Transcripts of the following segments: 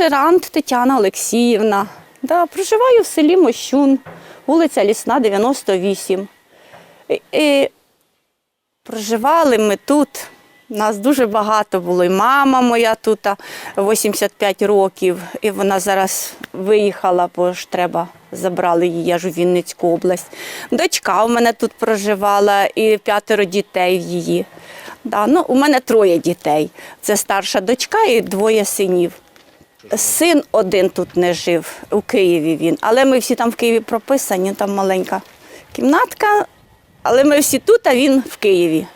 Я Шерант Тетяна Олексіївна. Да, проживаю в селі Мощун, вулиця Лісна, 98. І, і проживали ми тут. Нас дуже багато було. І мама моя тут 85 років, і вона зараз виїхала, бо ж треба забрали її аж у Вінницьку область. Дочка у мене тут проживала і п'ятеро дітей в її. Да, ну, у мене троє дітей. Це старша дочка і двоє синів. Син один тут не жив, у Києві він. Але ми всі там в Києві прописані, там маленька кімнатка. Але ми всі тут, а він в Києві.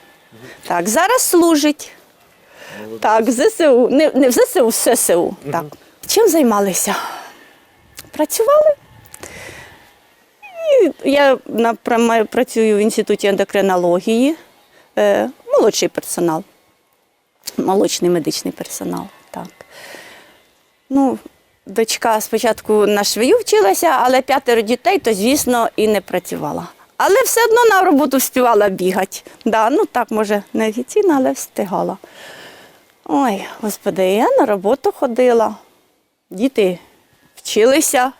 Так, зараз служить. Так, в ЗСУ. Не, не в ЗСУ, в ССУ. Так. Чим займалися? Працювали. І я напрямо працюю в інституті ендокринології. Е, молодший персонал. Молочний медичний персонал. Ну, дочка спочатку на швею вчилася, але п'ятеро дітей, то, звісно, і не працювала. Але все одно на роботу встигала бігати. Да, ну так, може, не офіційно, але встигала. Ой, господи, я на роботу ходила. Діти вчилися.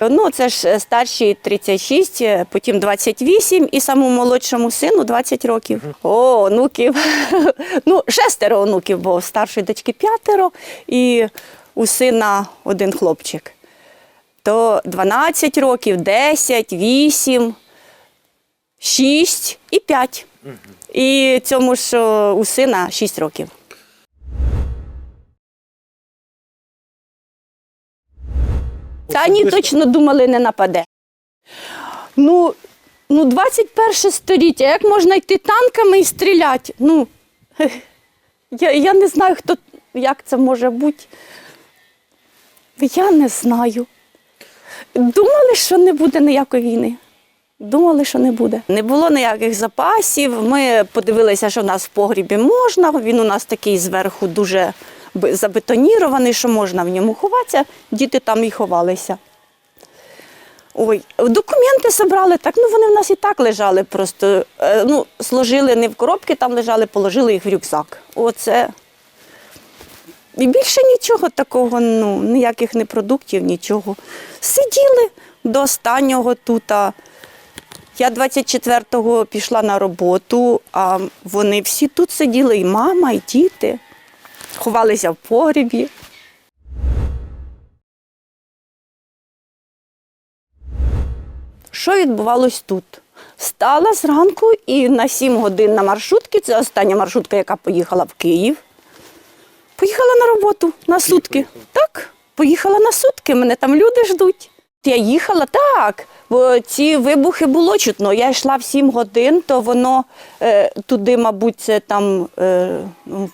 Ну, це ж е, старші 36, е, потім 28 і самому молодшому сину 20 років. О, онуків. Ну, шестеро онуків, бо старшої дочки п'ятеро і у сина один хлопчик. То 12 років, 10, 8, 6 і 5. І цьому ж у сина 6 років. Та ні, точно думали, не нападе. Ну, ну 21 століття, як можна йти танками і стріляти? Ну, я, я не знаю, хто, як це може бути. Я не знаю. Думали, що не буде ніякої війни. Думали, що не буде. Не було ніяких запасів. Ми подивилися, що в нас в погрібі можна. Він у нас такий зверху дуже забетонірований, що можна в ньому ховатися. Діти там і ховалися. Ой, документи зібрали так. Ну вони в нас і так лежали. Просто е, ну, сложили не в коробки, там лежали, положили їх в рюкзак. Оце. І більше нічого такого, ну, ніяких не продуктів, нічого. Сиділи до останнього тут. Я 24-го пішла на роботу, а вони всі тут сиділи, і мама, і діти. Ховалися в погрібі. Що відбувалось тут? Встала зранку і на 7 годин на маршрутці, це остання маршрутка, яка поїхала в Київ. Поїхала на роботу на сутки. Так, поїхала на сутки, мене там люди ждуть. Я їхала так, бо ці вибухи було чутно. Я йшла в 7 годин, то воно е, туди, мабуть, це там е,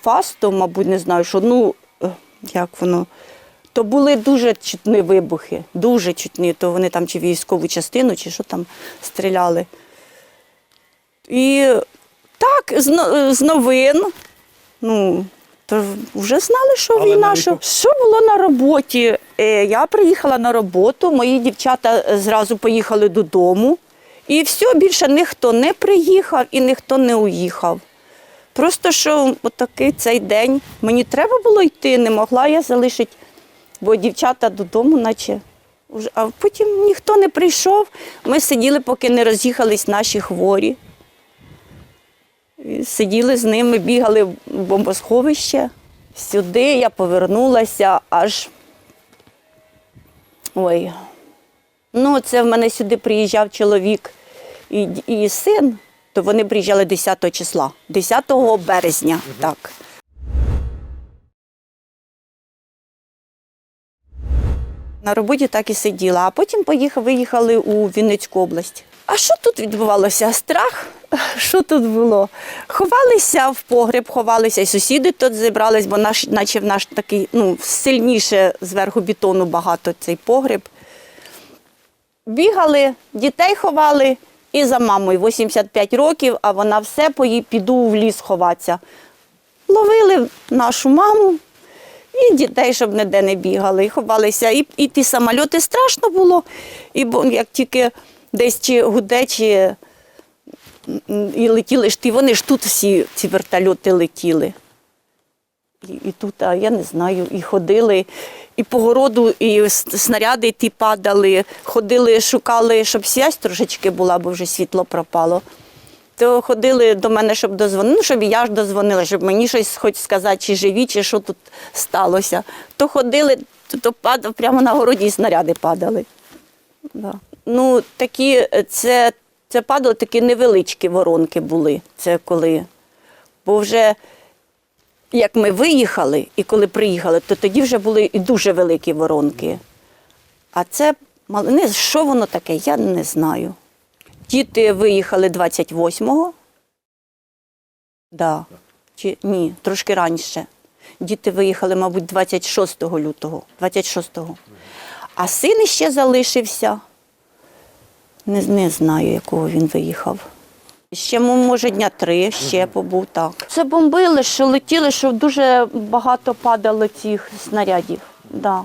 фасто, мабуть, не знаю, що ну е, як воно. То були дуже чутні вибухи, дуже чутні. То вони там чи військову частину, чи що там стріляли. І так, з, з новин, ну, то вже знали, що Але війна. на Що, що було на роботі? Е, я приїхала на роботу, мої дівчата е, зразу поїхали додому. І все, більше ніхто не приїхав і ніхто не уїхав. Просто що отакий цей день мені треба було йти, не могла я залишити, бо дівчата додому, наче. А потім ніхто не прийшов. Ми сиділи, поки не роз'їхались наші хворі. Сиділи з ними, бігали в бомбосховище. Сюди я повернулася аж. Ой. Ну, це в мене сюди приїжджав чоловік і, і син, то вони приїжджали 10 числа, 10 березня. Так. На роботі так і сиділа, а потім поїхали, виїхали у Вінницьку область. А що тут відбувалося? Страх? Що тут було? Ховалися в погреб, ховалися, і сусіди тут зібрались, бо наш, наче в наш такий ну, сильніше зверху бетону багато цей погреб. Бігали, дітей ховали і за мамою 85 років, а вона все пої- піду в ліс ховатися. Ловили нашу маму і дітей, щоб ніде не бігали, і ховалися. І, і ті самольоти страшно було. І як тільки десь чи гуде, чи і летіли ж ті, вони ж тут всі ці вертольоти летіли. І, і тут, а я не знаю, і ходили, І по городу, і снаряди ті падали, ходили, шукали, щоб связь трошечки була, бо вже світло пропало. То ходили до мене, щоб дозвонити, ну, щоб я ж дозвонила, щоб мені щось хоч сказати, чи живі, чи що тут сталося. То ходили, то падав, прямо на городі і снаряди падали. Да. Ну, такі, е, це, це падало такі невеличкі воронки були. Це коли. Бо вже як ми виїхали і коли приїхали, то тоді вже були і дуже великі воронки. А це не, що воно таке, я не знаю. Діти виїхали 28-го. Да. Чи, ні, трошки раніше. Діти виїхали, мабуть, 26 лютого. 26-го. А син ще залишився. Не, не знаю, якого він виїхав. Ще, може, дня три ще побув так. Це бомбили, що летіли, що дуже багато падало цих снарядів. Да.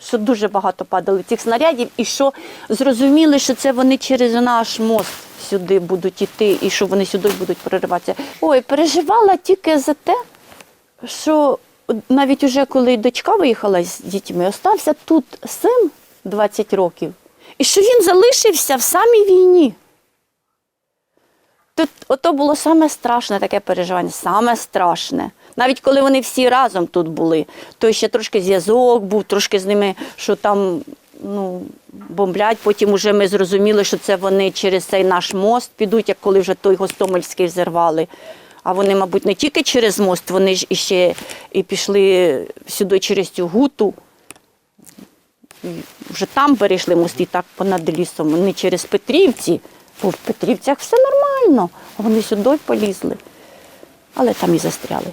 Що дуже багато падало цих снарядів, і що зрозуміли, що це вони через наш мост сюди будуть іти, і що вони сюди будуть прориватися. Ой, переживала тільки за те, що навіть уже коли дочка виїхала з дітьми, остався тут син 20 років, і що він залишився в самій війні. Тут ото було саме страшне таке переживання, саме страшне. Навіть коли вони всі разом тут були, то ще трошки зв'язок був, трошки з ними, що там ну, бомблять. Потім вже ми зрозуміли, що це вони через цей наш мост підуть, як коли вже той Гостомельський взірвали. А вони, мабуть, не тільки через мост, вони ж іще і пішли сюди через цю гуту. Вже там перейшли мости так понад лісом, не через Петрівці, бо в Петрівцях все нормально, а вони сюди полізли. Але там і застряли.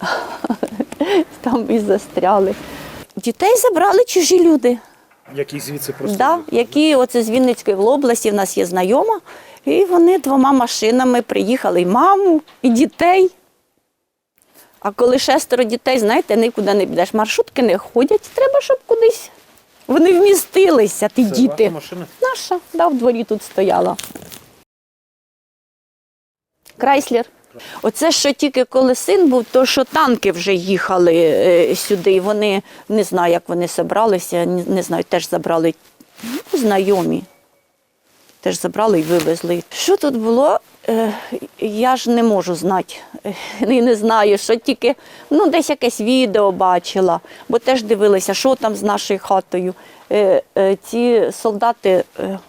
Там і застряли. Дітей забрали чужі люди. Які звідси просто Да, які оце з Вінницької області в нас є знайома, і вони двома машинами приїхали і маму, і дітей. А коли шестеро дітей, знаєте, нікуди не підеш. Маршрутки не ходять, треба, щоб кудись вони вмістилися, ті Це діти. ваша? Наша, да, в дворі тут стояла. Крайслер. Оце що тільки коли син був, то що танки вже їхали е, сюди. Вони не знаю, як вони зібралися, не, не знаю, теж забрали ну, знайомі. Теж забрали і вивезли. Що тут було, е, я ж не можу знати. Е, І не знаю, що тільки ну, десь якесь відео бачила, бо теж дивилися, що там з нашою хатою. Е, Ці солдати,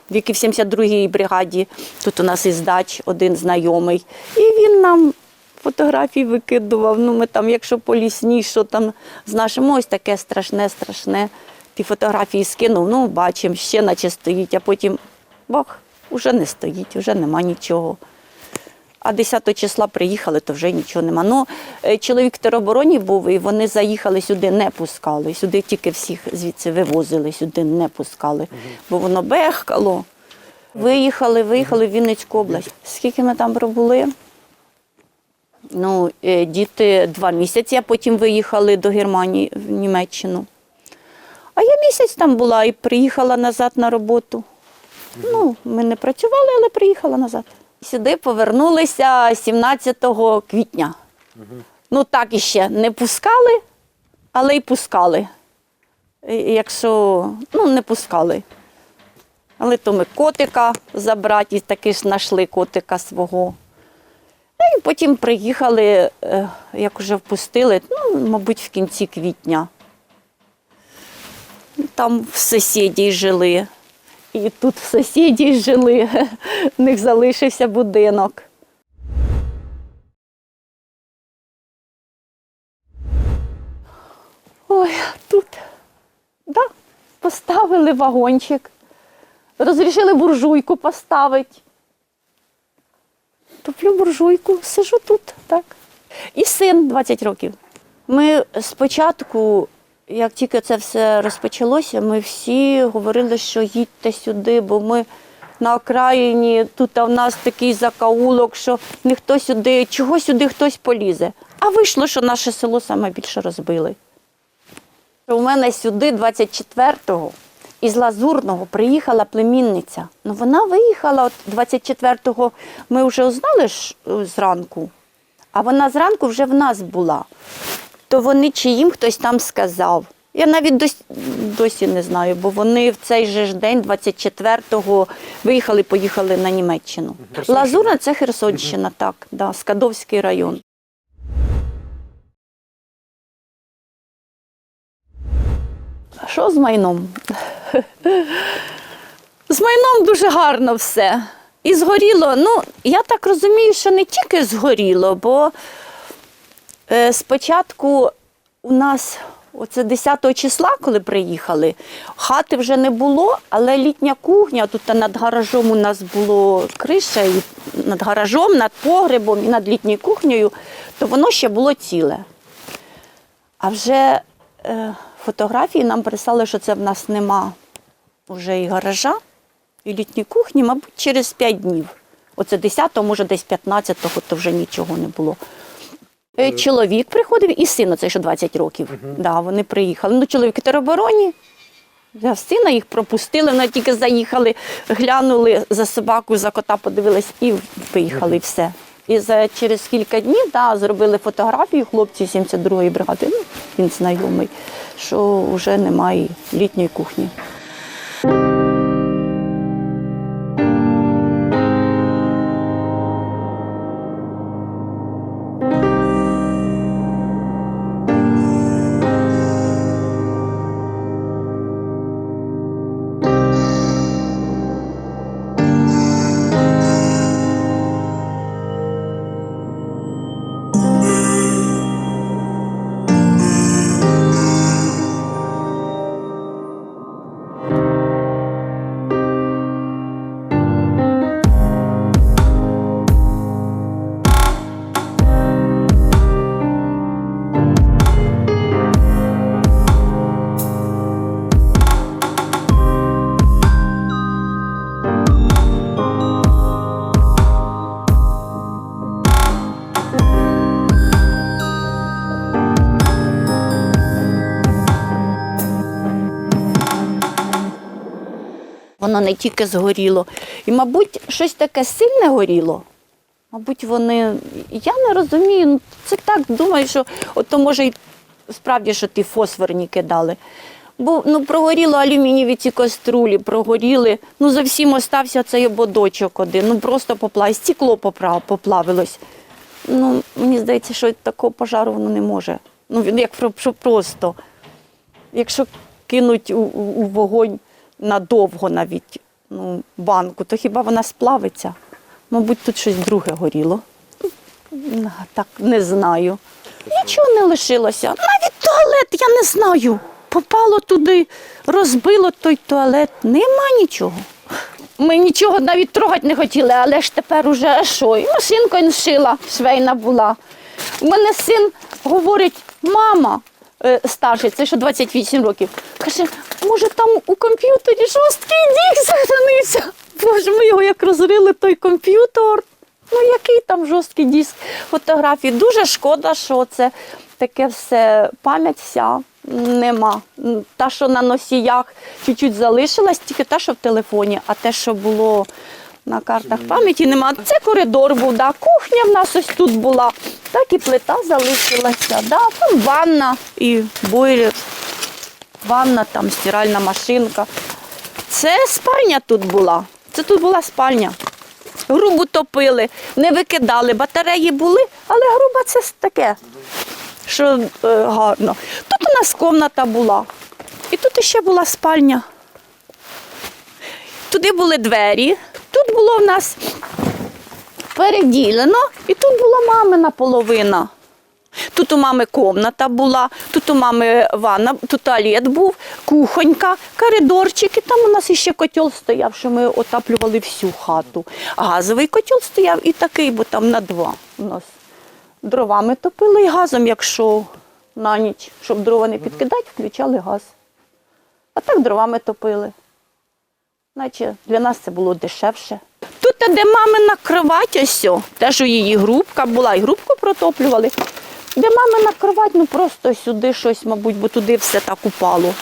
які в 72-й бригаді, тут у нас із дач один знайомий, і він нам фотографії викидував. Ну, ми там, якщо по лісні, що там з нашим, ось таке страшне, страшне. Ті фотографії скинув, ну бачимо, ще наче стоїть, а потім бах, уже не стоїть, вже нема нічого. А 10 числа приїхали, то вже нічого нема. Ну, е, чоловік в теробороні був, і вони заїхали сюди, не пускали. Сюди тільки всіх звідси вивозили, сюди не пускали, бо воно бехкало. Виїхали, виїхали в Вінницьку область. Скільки ми там пробули? Ну, е, діти два місяці, а потім виїхали до Германії, в Німеччину. А я місяць там була і приїхала назад на роботу. Ну, ми не працювали, але приїхала назад. Сюди повернулися 17 квітня. Ну, так іще не пускали, але й пускали. Якщо ну, не пускали. Але то ми котика забрати, і таки ж знайшли котика свого. Ну, і потім приїхали, е, як вже впустили, ну, мабуть, в кінці квітня. Там в сусіді жили. І тут сусіді жили. В них залишився будинок. Ой, тут да, поставили вагончик. Розрішили буржуйку поставити. Топлю буржуйку, сижу тут, так. І син 20 років. Ми спочатку, як тільки це все розпочалося, ми всі говорили, що їдьте сюди, бо ми на окраїні, тут в нас такий закаулок, що ніхто сюди, чого сюди хтось полізе. А вийшло, що наше село саме більше розбили. У мене сюди 24-го із Лазурного приїхала племінниця. Ну вона виїхала от 24-го, ми вже узнали ж е, зранку, а вона зранку вже в нас була. То вони чи їм хтось там сказав, Я навіть досі, досі не знаю, бо вони в цей же ж день, 24-го, виїхали, поїхали на Німеччину. Херсонщина? Лазурна це Херсонщина, так, да, Скадовський район. Що з майном? З майном дуже гарно все. І згоріло. Ну, я так розумію, що не тільки згоріло, бо спочатку у нас, оце 10 числа, коли приїхали, хати вже не було, але літня кухня, тут над гаражом у нас було криша, і над гаражом, над погребом і над літньою кухнею, то воно ще було ціле. А вже е, фотографії нам прислали, що це в нас нема вже і гаража, і літньої кухні, мабуть, через 5 днів. Оце 10-го, може, десь 15-го, то вже нічого не було. Е, Чоловік приходив і син, оцей, що 20 років. Да, вони приїхали. Ну, чоловік теробороні. Взяв сина, їх пропустили, вони тільки заїхали, глянули за собаку, за кота подивились і виїхали, і все. І за, через кілька днів да, зробили фотографію хлопці 72-ї бригади, ну, він знайомий, що вже немає літньої кухні. Воно не тільки згоріло. І, мабуть, щось таке сильне горіло. Мабуть, вони. Я не розумію. ну, Це так думаю, що от то може й справді, що ті фосфорні кидали. Бо ну, прогоріло алюмінієві ці каструлі, прогоріли. Ну, зовсім остався цей ободочок один. Ну просто поплав, стекло поплавилось. Ну, мені здається, що такого пожару воно не може. Ну, як що просто. Якщо кинуть у, у, у вогонь надовго навіть ну, банку, то хіба вона сплавиться? Мабуть, тут щось друге горіло. Так, не знаю. Нічого не лишилося. Навіть туалет, я не знаю. Попало туди, розбило той туалет. Нема нічого. Ми нічого навіть трогати не хотіли, але ж тепер уже що? І машинкою шила, швейна була. У мене син говорить, мама, е, старший, це що 28 років, каже, може там у комп'ютері жорсткий дік сохранився. Боже, ми його як розрили, той комп'ютер. Ну, який там жорсткий диск фотографій. Дуже шкода, що це таке все пам'ять вся нема. Та, що на носіях чуть-чуть залишилась, тільки те, що в телефоні, а те, що було на картах пам'яті, нема. Це коридор був, да. кухня в нас ось тут була, так і плита залишилася. Да. Там ванна і бойлер, ванна, там стиральна машинка. Це спальня тут була. Це тут була спальня. Грубу топили, не викидали, батареї були, але груба це таке, що е, гарно. Тут у нас кімната була. І тут ще була спальня. Туди були двері, тут було в нас переділено, і тут була мамина половина. Тут у мами комната була, тут у мами ванна, тут туалет був, кухонька, коридорчик, і там у нас іще котел стояв, що ми отаплювали всю хату. Газовий котел стояв і такий, бо там на два у нас. Дровами топили і газом, якщо на ніч, щоб дрова не підкидати, включали газ. А так дровами топили. Наче для нас це було дешевше. Тут, де мамина кровать, ось, теж у її грубка була, і грубку протоплювали. Де мамина кровать, ну просто сюди щось, мабуть, бо туди все так упало.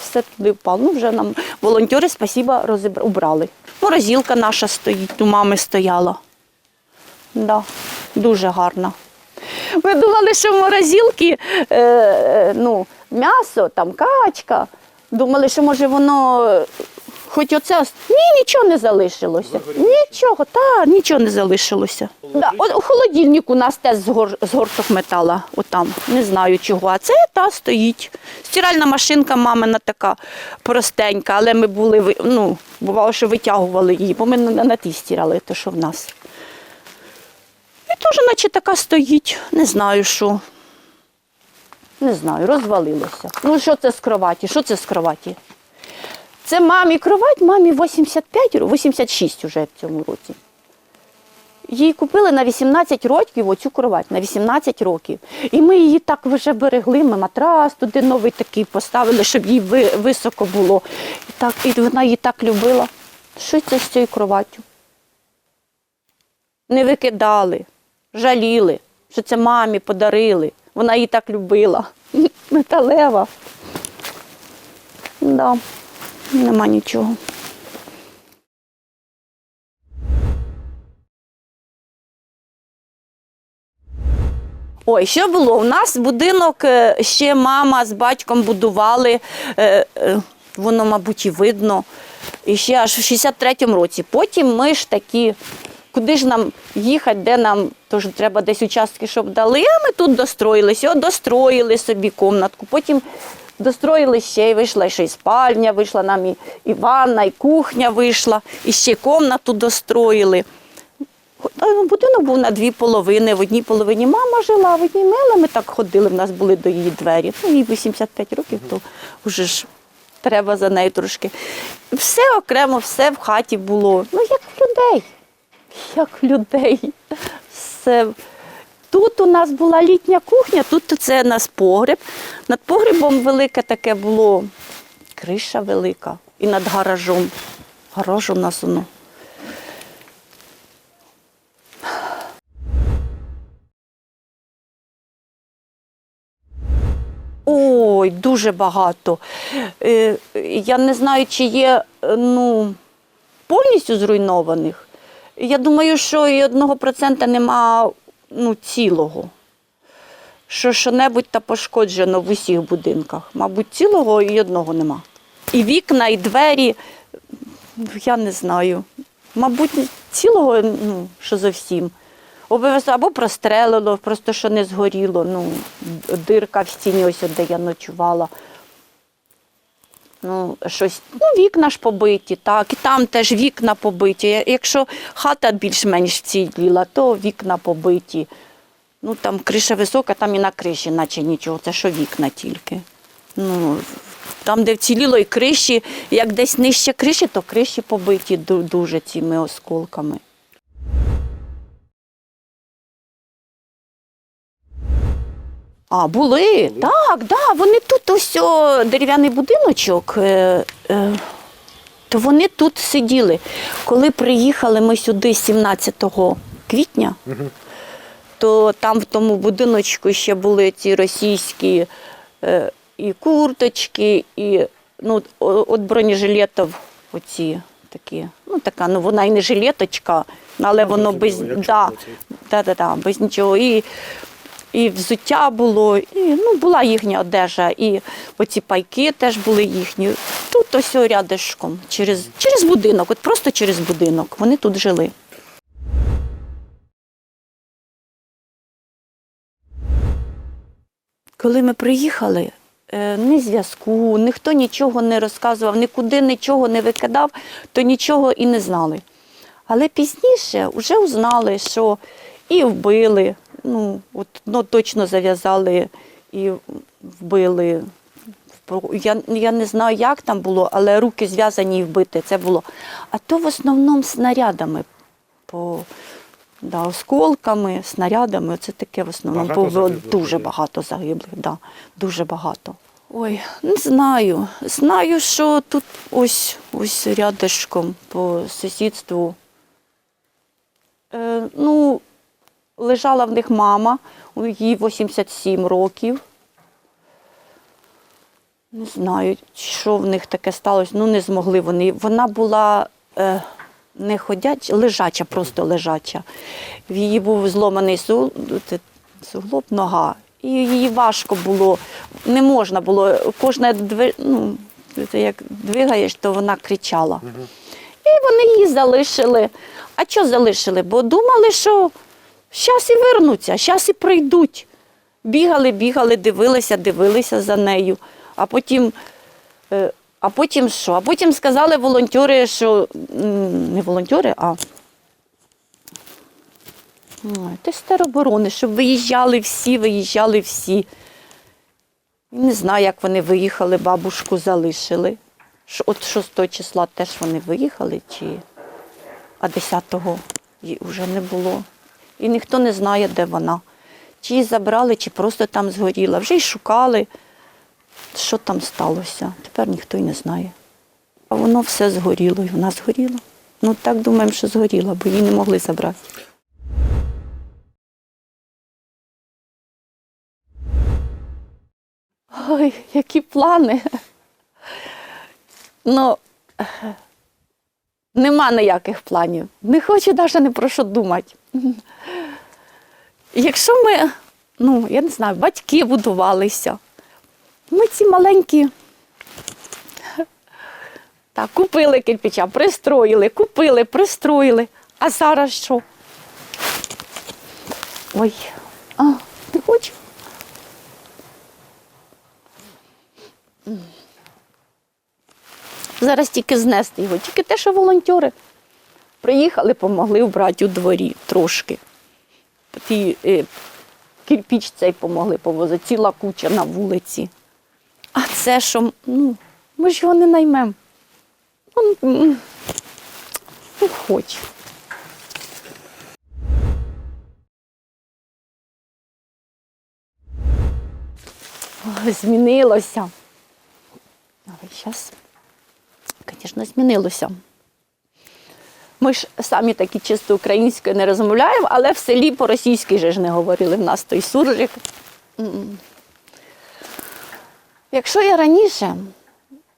Все туди впало. Ну, вже нам волонтери, спасіба, розібра... убрали. Морозилка наша стоїть, у мами стояла. Да, дуже гарна. Ми думали, що в морозилки е, е, ну, м'ясо, там качка. Думали, що може воно хоч оце. ос- Ні, нічого не залишилося. Нічого, та нічого не залишилося. Да, от, у холодильник у нас теж з, гор, з горток метала, отам. Не знаю чого. А це та стоїть. Стиральна машинка мамина така простенька, але ми були, ви- ну, бувало, що витягували її, бо ми на, на тій стирали, те, що в нас. І теж, наче така стоїть, не знаю що. Не знаю, розвалилося. Ну, що це з кроваті? Що це з кроваті? Це мамі кровать, мамі 85, 86 вже в цьому році. Їй купили на 18 років оцю кровать, на 18 років. І ми її так вже берегли, ми матрас туди новий такий поставили, щоб їй високо було. І, так, і вона її так любила. Що це з цією кроваттю? Не викидали, жаліли, що це мамі подарили. Вона її так любила. Металева. Да, нема нічого. Ой, що було? У нас будинок е, ще мама з батьком будували, е, е, воно, мабуть, і видно. І ще аж в 63-му році. Потім ми ж такі, куди ж нам їхати, де нам тож треба десь участки, щоб дали, а ми тут достроїлися. Достроїли собі комнатку. Потім достроїли ще й вийшла ще й спальня, вийшла нам і, і ванна, і кухня вийшла, і ще комнату достроїли. Ну, Будинок був на дві половини. В одній половині мама жила, в одній мила. Ми так ходили, в нас були до її двері. Ну, їй 85 років, то вже ж треба за нею трошки. Все окремо, все в хаті було. Ну, як людей. Як людей. Все. Тут у нас була літня кухня, тут це у нас погреб. Над погребом велике таке було, криша велика. І над гаражом. Гараж у нас воно. Ой, дуже багато. Е, Я не знаю, чи є е, ну, повністю зруйнованих. Я думаю, що і одного процента нема ну, цілого. Що що-небудь та пошкоджено в усіх будинках. Мабуть, цілого і одного нема. І вікна, і двері, я не знаю. Мабуть, цілого, ну, що зовсім. Обов'язково або прострелило, просто що не згоріло. Ну, дирка в стіні, ось де я ночувала. Ну, щось, ну, вікна ж побиті, так, і там теж вікна побиті. Якщо хата більш-менш вціліла, то вікна побиті. Ну, там криша висока, там і на криші, наче нічого, це що вікна тільки. Ну, там, де вціліло і криші, як десь нижче криші, то криші побиті дуже цими осколками. А, були. Так, да, вони тут ось о, дерев'яний будиночок. Е, е, то вони тут сиділи. Коли приїхали ми сюди 17 квітня, то там в тому будиночку ще були ці російські е, і курточки, і ну, о- от бронежилетів оці такі. Ну, така, ну вона і не жилеточка, але воно без, да, да, да, да, без нічого. І, і взуття було, і ну, була їхня одежа, і оці пайки теж були їхні. Тут ось рядишком, через, через будинок, от просто через будинок. Вони тут жили. Коли ми приїхали, е, ні зв'язку, ніхто нічого не розказував, нікуди нічого не викидав, то нічого і не знали. Але пізніше вже узнали, що і вбили, ну, от, ну точно зав'язали і вбили. Я, я не знаю, як там було, але руки зв'язані і вбити це було. А то в основному снарядами, по, да, осколками, снарядами. Це таке в основному. Багато Бо загиблих дуже багато загиблих, да, дуже багато. Ой, не знаю. Знаю, що тут ось, ось рядышком по сусідству. Е, ну, лежала в них мама, їй 87 років. Не знаю, що в них таке сталося. Ну, не змогли вони. Вона була е, не ходяча, лежача, просто лежача. В її був зломаний суглоб, нога. і її важко було, не можна було. Кожне дві, ну, як двигаєш, то вона кричала. І вони її залишили. А що залишили? Бо думали, що зараз і вернуться, зараз і прийдуть. Бігали, бігали, дивилися, дивилися за нею. А потім, е, а потім що? А потім сказали волонтери, що не волонтери, а Те тероборони, щоб виїжджали всі, виїжджали всі. Не знаю, як вони виїхали, бабушку залишили. От 6 числа теж вони виїхали, чи... а 10-го її вже не було. І ніхто не знає, де вона. Чи забрали, чи просто там згоріла. Вже й шукали, що там сталося. Тепер ніхто й не знає. А воно все згоріло, і вона згоріла. Ну так думаємо, що згоріла, бо її не могли забрати. Ой, які плани. Ну, нема ніяких планів. Не хочу навіть не про що думати. Якщо ми, ну, я не знаю, батьки будувалися, ми ці маленькі. Так, купили кирпича, пристроїли, купили, пристроїли. А зараз що? Ой, а, не хочу. Зараз тільки знести його, тільки те, що волонтери приїхали, допомогли вбрати у дворі трошки. Ті, е, кирпіч цей помогли повозити, ціла куча на вулиці. А це що, ну, ми ж його не наймемо. Ну, хочу. Ой, Змінилося. Але зараз, звісно, змінилося. Ми ж самі такі чисто українською не розмовляємо, але в селі по-російськи же ж не говорили. В нас той суржик. Якщо я раніше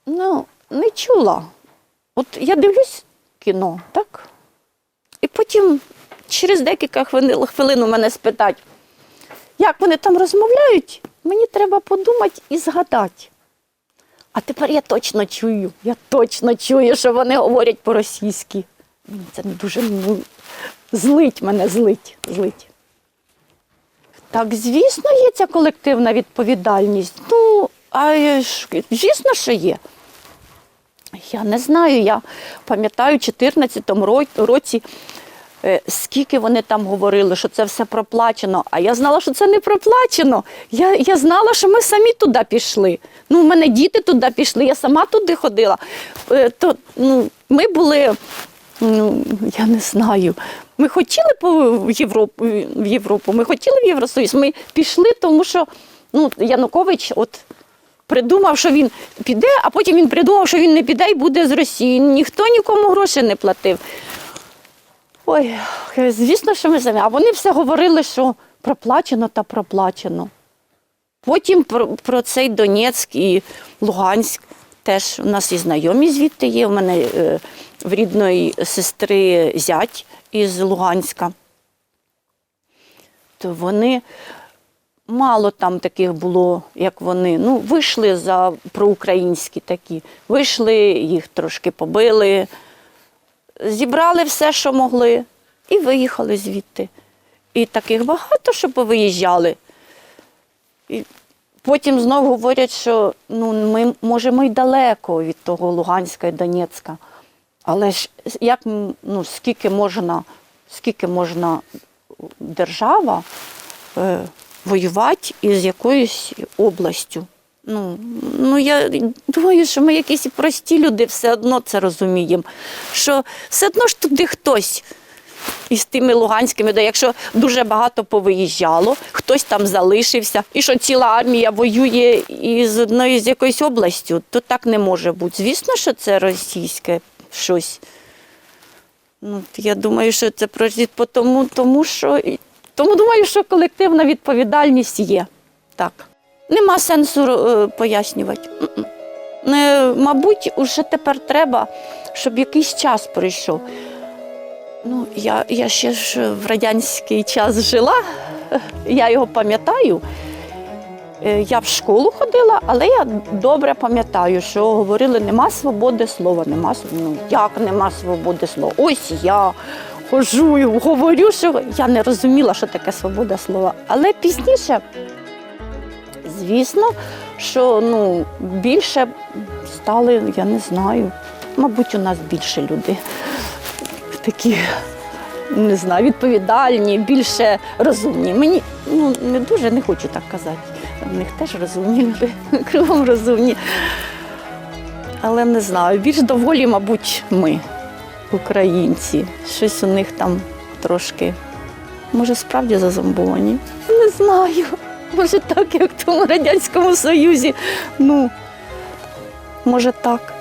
ну, не чула, от я дивлюсь кіно, так? І потім через декілька хвилин, хвилин у мене спитать, як вони там розмовляють, мені треба подумати і згадати. А тепер я точно чую, я точно чую, що вони говорять по-російськи. Це дуже ну, злить мене, злить, злить. Так, звісно, є ця колективна відповідальність. Ну, а звісно, що є. Я не знаю, я пам'ятаю, у 2014 році, скільки вони там говорили, що це все проплачено. А я знала, що це не проплачено. Я, я знала, що ми самі туди пішли. Ну, у мене діти туди пішли, я сама туди ходила. Е, То, ну, ми були, ну, я не знаю, ми хотіли по Європу, в Європу, ми хотіли в Євросоюз. Ми пішли, тому що ну, Янукович от придумав, що він піде, а потім він придумав, що він не піде і буде з Росії. Ніхто нікому грошей не платив. Ой, звісно, що ми самі. А вони все говорили, що проплачено та проплачено. Потім про, про цей Донецьк і Луганськ теж у нас і знайомі звідти є. У мене е, в рідної сестри зять із Луганська. То вони мало там таких було, як вони. Ну, вийшли за проукраїнські такі, вийшли, їх трошки побили, зібрали все, що могли, і виїхали звідти. І таких багато, що повиїжджали. І потім знову говорять, що ну, ми, може, ми й далеко від того Луганська і Донецька. Але ж як ну, скільки можна, скільки можна держава е, воювати із якоюсь областю? Ну, ну я думаю, що ми якісь прості люди все одно це розуміємо. Що все одно ж туди хтось із тими луганськими, де якщо дуже багато повиїжджало, хтось там залишився, і що ціла армія воює із одної з якоюсь областю, то так не може бути. Звісно, що це російське щось. Ну, я думаю, що це прожит по тому, тому що тому думаю, що колективна відповідальність є. Так. Нема сенсу е, пояснювати. Мабуть, уже тепер треба, щоб якийсь час пройшов. Ну, я, я ще ж в радянський час жила, я його пам'ятаю. Е, Я в школу ходила, але я добре пам'ятаю, що говорили, нема свободи слова, нема ну як нема свободи слова. Ось я хожу говорю, що я не розуміла, що таке свобода слова. Але пізніше, звісно, що ну, більше стали, я не знаю, мабуть, у нас більше люди такі не знаю, відповідальні, більше розумні. Мені ну, не дуже не хочу так казати. В них теж розумні люди, кругом розумні. Але не знаю, більш доволі, мабуть, ми, українці. Щось у них там трошки, може, справді зазомбовані. Не знаю. Може, так, як в тому Радянському Союзі. Ну, може, так.